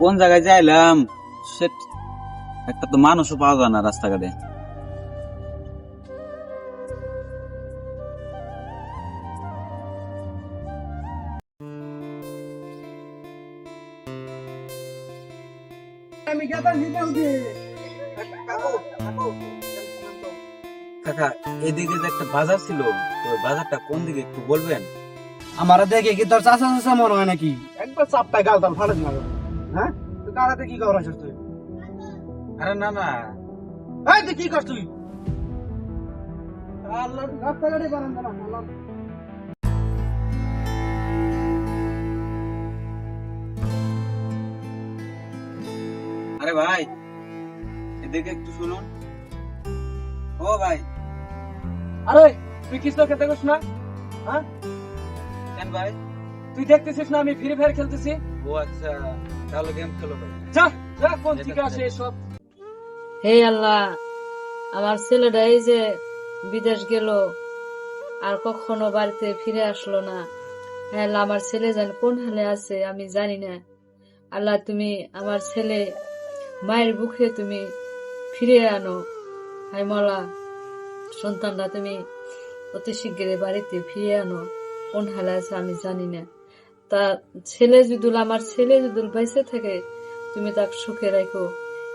কোন জায়গায় যাইলাম সে একটা তো মানুষও পাওয়া যায় না রাস্তাঘাটে। কাকা এদিকে যে একটা বাজার ছিল বাজারটা কোন দিকে একটু বলবেন? আমার দেখে কি তোর চাষা চাষা মনে হয় নাকি? একবার চাপটা গাল তাল ফাড়ে না। কারাতে কি তুই? আরে না না। এই তুই কি করছ তুই? আল্লাহ রাস্তাঘাটে বানান না আল্লাহ আরে ভাই এদিকে একটু শুনুন। ও ভাই। আরে তুই কিছু খেতে গেছ না? হ্যাঁ? ভাই? তুই দেখতেছিস না আমি ফ্রি ফায়ার খেলতেছি? ও আচ্ছা। তাহলে গেম খেলো যা যা কোন এসব? হে আল্লাহ আমার ছেলেটা এই যে বিদেশ গেল আর কখনো বাড়িতে ফিরে আসলো না। হে আল্লাহ আমার ছেলে যেন কোন হালে আছে আমি জানি না। আল্লাহ তুমি আমার ছেলে মায়ের বুকে তুমি ফিরে আনো। হাই মলা সন্তানরা তুমি অতি শীঘ্রই বাড়িতে ফিরে আনো। কোন হালে আছে আমি জানি না। তা ছেলে যদুল আমার ছেলে যদুল বেঁচে থাকে তুমি তাকে সুখে রাখো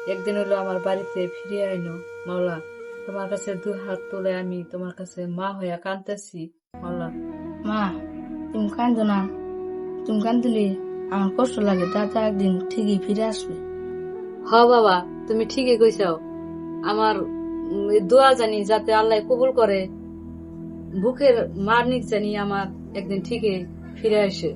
একদিন হলো আমার বাড়িতে ফিরে আইনো মাওলা তোমার কাছে দু হাত তুলে আমি তোমার কাছে মা হইয়া কাঁদতেছি মাওলা। মা তুমি কান্দো না তুমি কান্দলে আমার কষ্ট লাগে দাদা একদিন ঠিকই ফিরে আসবে। হ বাবা তুমি ঠিকই কইছাও। আমার দোয়া জানি যাতে আল্লাহ কবুল করে বুকের মারনিক জানি আমার একদিন ঠিকই ফিরে আসে।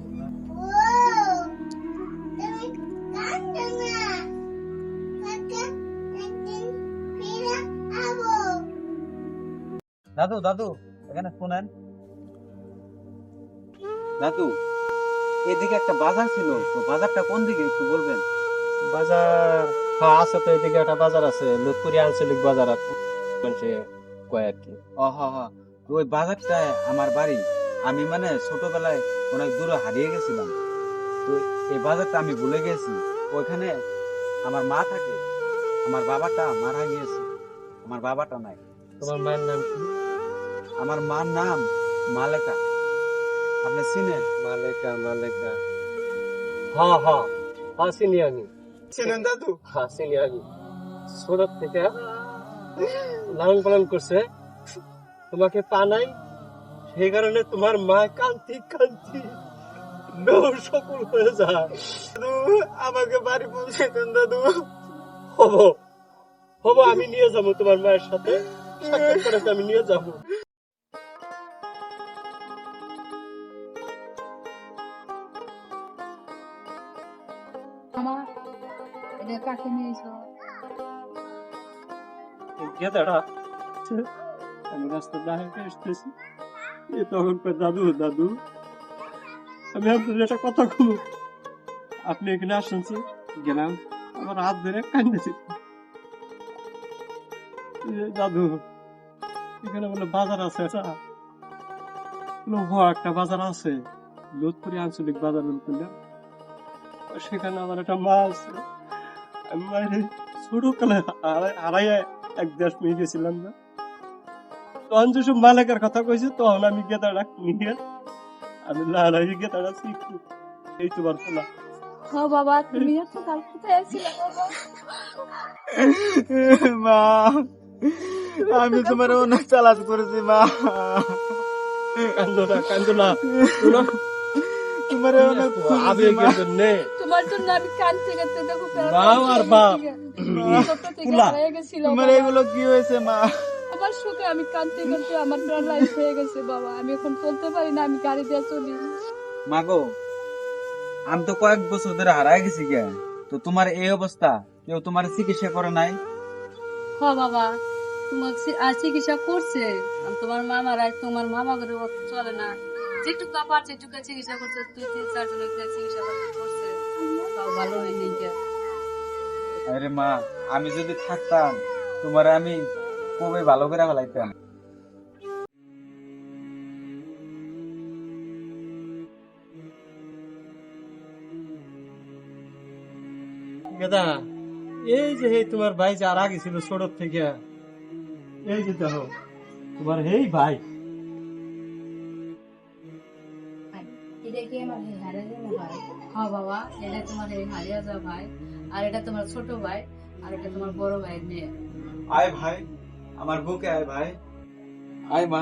দাদু দাদু এখানে শোনেন। দাদু এদিকে একটা বাজার ছিল তো বাজারটা কোন দিকে একটু বলবেন? বাজার হ্যাঁ আছে তো এদিকে একটা বাজার আছে লোকপুরি আঞ্চলিক বাজার মানুষে কয় আর কি ও হ হ। ওই বাজারটা আমার বাড়ি। আমি মানে ছোটবেলায় অনেক দূরে হারিয়ে গেছিলাম। তো এই বাজারটা আমি ভুলে গেছি। ওইখানে আমার মা থাকে। আমার বাবাটা মারা গিয়েছে। আমার বাবাটা নাই। তোমার মায়ের নাম কি? আমার মার নাম মালেকা। আপনি চিনেন? মালেকা মালেকা। হ্যাঁ হ্যাঁ হ্যাঁ চিনি আমি ছিলেন দাদু? হ্যাঁ চিনি আমি সুরত থেকে লালন পালন করছে। তোমাকে পা নাই সেই কারণে তোমার মা কান্তি কান্তি। নৌর সকল হয়ে যায়। আমাকে বাড়ি পৌঁছে দেন দাদু। হব হব আমি নিয়ে যাব তোমার মায়ের সাথে। সাক্ষাৎ করাতে আমি নিয়ে যাব। আমি রাস্তা দাঁড়িয়ে আসতেছি তখন দাদু দাদু আমি আপনার একটা কথা খুব আপনি এখানে আসছেন গেলাম আমার হাত ধরে কান্দেছি দাদু এখানে বলে বাজার আছে এটা বললাম, হ একটা বাজার আছে লোধপুরি আঞ্চলিক বাজার সেখানে আমার একটা মা আছে আমি মায়ের ছোট কালে হারাই এক দেশ গেছিলাম না। তখন যেসব মালিকের কথা কইছে তখন আমি গেতাটা নিয়ে আমি লড়াই গেতাটা শিখি এই তো পারতো না বাবা তুমি এত কাল কোথায় মা আমি তোমার অনেক চালাত করেছি মা। কান্দো না কান্দো না। শোনো, তোমার অনেক আবেগের জন্যে তোমার জন্য আমি দেখো আর বাপ তোমার এগুলো কি হয়েছে মা আমার সুখে আমি আমার প্যারালাইজ হয়ে গেছে বাবা আমি এখন চলতে পারি না আমি গাড়ি দিয়ে চলি মাগো আমি তো কয়েক বছর ধরে হারাই গেছি গে তো তোমার এই অবস্থা কেউ তোমার চিকিৎসা করে নাই হ বাবা তোমার চিকিৎসা করছে তোমার মামার তোমার মামা করে চলে না যেটুকু আবার যেটুকু চিকিৎসা করছে দুই তিন চার চিকিৎসা করছে। তাও ভালো হয়নি আরে মা আমি যদি থাকতাম তোমার আমি কবে ভালো করে ফেলাইতাম। দাদা এই যে হে তোমার ভাই যার আগে ছিল সড়ক থেকে এই যে দেখো তোমার হেই ভাই কি আমার হারে জন্য হয়। বাবা এটা তোমার এই হারিয়া যা ভাই আর এটা তোমার ছোট ভাই আর এটা তোমার বড় ভাই মেয়ে। আয় ভাই আমার বুকে আয় ভাই। আয় মা।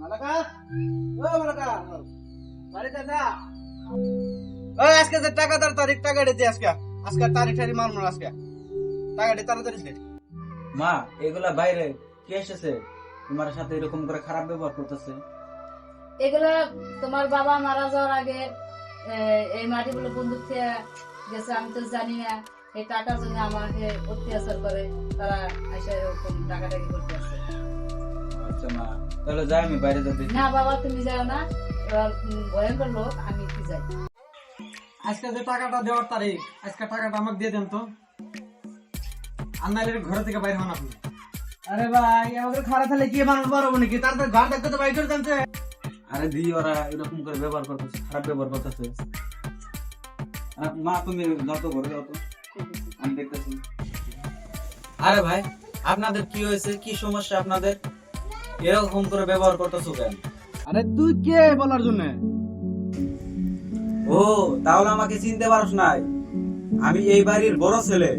মালাকা ও মালাকা বাড়িতে যা। ওই আজকে যে টাকা তার তারিখ টাকা দিতে আজকে। আজকে তারিখ টারিখ মারমু আজকে। টাকা তাড়াতাড়ি মা এগুলা বাইরে কে এসেছে? তোমার সাথে এরকম করে খারাপ ব্যবহার করতেছে? এগুলা তোমার বাবা মারা যাওয়ার আগে এই মাটিগুলো বন্দুক থেকে গেছে আমি তো জানি না। এই টাকার জন্য আমাকে অত্যাচার করে তারা এসে এরকম টাকাটাকি করতে আসে আচ্ছা মা তাহলে যাই আমি বাইরে যেতে না বাবা তুমি যাও না। ভয়ঙ্কর লোক আমি কি যাই? আজকে যে টাকাটা দেওয়ার তারিখ আজকে টাকাটা আমাকে দিয়ে দেন তো। নাইলে ঘরে থেকে বাইরে হন আপনি। আরে ভাই আমাদের খারাপ হলে কি মানুষ পারব নাকি? তাড়াতাড়ি ঘর দেখতে তো বাইক করে জানছে আরে দি ওরা এরকম করে ব্যবহার করতেছে খারাপ ব্যবহার করতেছে। মা তুমি যত ঘরে যাও তো। আমি দেখতেছি। আরে ভাই আপনাদের কি হয়েছে? কি সমস্যা আপনাদের? এরকম করে ব্যবহার করতেছো কেন? আরে তুই কে বলার জন্য? ও তাহলে আমাকে চিনতে পারস নাই। আমি এই বাড়ির বড় ছেলে।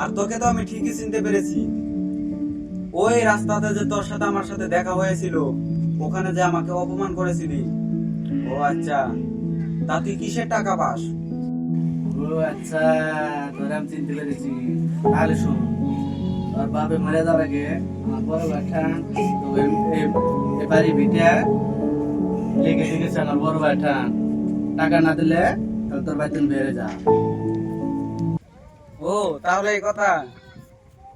আর তোকে তো আমি ঠিকই চিনতে পেরেছি। ওই রাস্তাতে যে তোর সাথে আমার সাথে দেখা হয়েছিল ওখানে যে আমাকে অপমান করেছিলি। ও আচ্ছা তা তুই কিসের টাকা পাস? ও আচ্ছা তোর আমি চিনতে পেরেছি। তাহলে শোন তোর বাপে মরে যাওয়ার আগে আমার বড় বাচ্চা তো এই- এই- এই বাড়ি ভিটা লেগে লেগেছে আমার বড় বাচ্চা টাকা না দিলে তাহলে তোর বেড়ে যা। ও তাহলে এই কথা।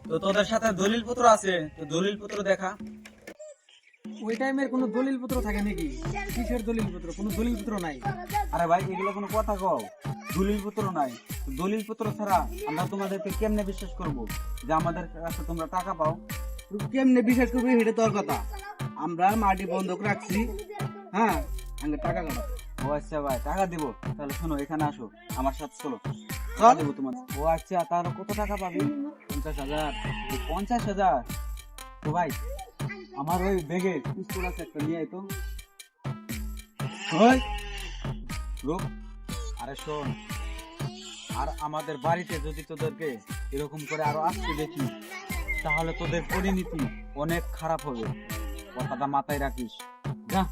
তো তোদের সাথে দলিল পত্র আছে তো দলিল পত্র দেখা। ওই টাইমের কোনো দলিল পত্র থাকে নাকি? কিসের দলিল পত্র? কোনো দলিল পত্র নাই? আরে ভাই এগুলো কোনো কথা কও। দলিল পত্র নাই। দলিল পত্র ছাড়া আমরা তোমাদেরকে কেমনে বিশ্বাস করব? যে আমাদের কাছে তোমরা টাকা পাও? কেমনে বিশ্বাস করবি সেটা তোর কথা। আমরা মাটি বন্ধক রাখছি। হ্যাঁ আগে টাকা কাটা। ও আচ্ছা ভাই টাকা দিব। তাহলে শোনো এখানে আসো। আমার সাথে চলো। চল। টাকা দেবো তোমার ও আচ্ছা তাহলে কত টাকা পাবি? পঞ্চাশ হাজার। পঞ্চাশ হাজার, তো ভাই, আমার ওই ব্যাগে পিস্তল আছে একটা, নিয়ে তো। ওই আরে শোন, আর আমাদের বাড়িতে যদি তোদেরকে এরকম করে আরও আসতে দেখি, তাহলে তোদের পরিণতি অনেক খারাপ হবে। কথাটা মাথায় রাখিস। যা।